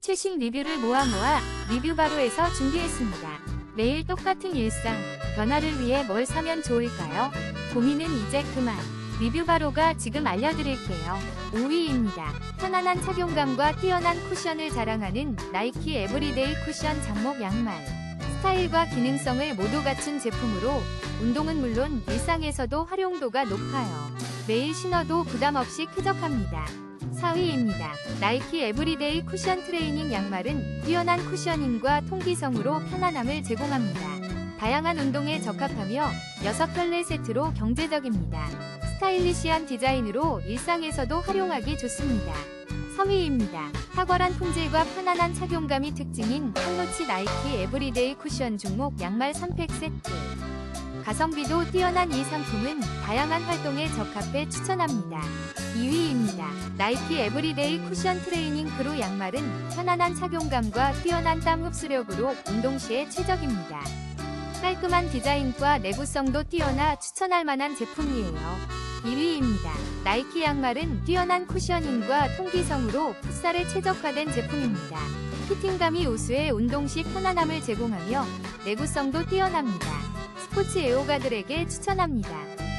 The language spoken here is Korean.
최신 리뷰를 모아 모아 리뷰 바로에서 준비했습니다. 매일 똑같은 일상, 변화를 위해 뭘 사면 좋을까요? 고민은 이제 그만. 리뷰 바로가 지금 알려드릴게요. 5위입니다. 편안한 착용감과 뛰어난 쿠션을 자랑하는 나이키 에브리데이 쿠션 장목 양말. 스타일과 기능성을 모두 갖춘 제품으로 운동은 물론 일상에서도 활용도가 높아요. 매일 신어도 부담 없이 쾌적합니다. 4위입니다. 나이키 에브리데이 쿠션 트레이닝 양말은 뛰어난 쿠셔닝과 통기성으로 편안함을 제공합니다. 다양한 운동에 적합하며 6켤레 세트로 경제적입니다. 스타일리시한 디자인으로 일상에서도 활용하기 좋습니다. 3위입니다. 탁월한 품질과 편안한 착용감이 특징인 한노치 나이키 에브리데이 쿠션 중목 양말 3팩 세트. 가성비도 뛰어난 이 상품은 다양한 활동에 적합해 추천합니다. 2위입니다. 나이키 에브리데이 쿠션 트레이닝 크루 양말은 편안한 착용감과 뛰어난 땀 흡수력으로 운동 시에 최적입니다. 깔끔한 디자인과 내구성도 뛰어나 추천할 만한 제품이에요. 1위입니다. 나이키 양말은 뛰어난 쿠셔닝과 통기성으로 풋살에 최적화된 제품입니다. 피팅감이 우수해 운동 시 편안함을 제공하며 내구성도 뛰어납니다. 스포츠 애호가들에게 추천합니다.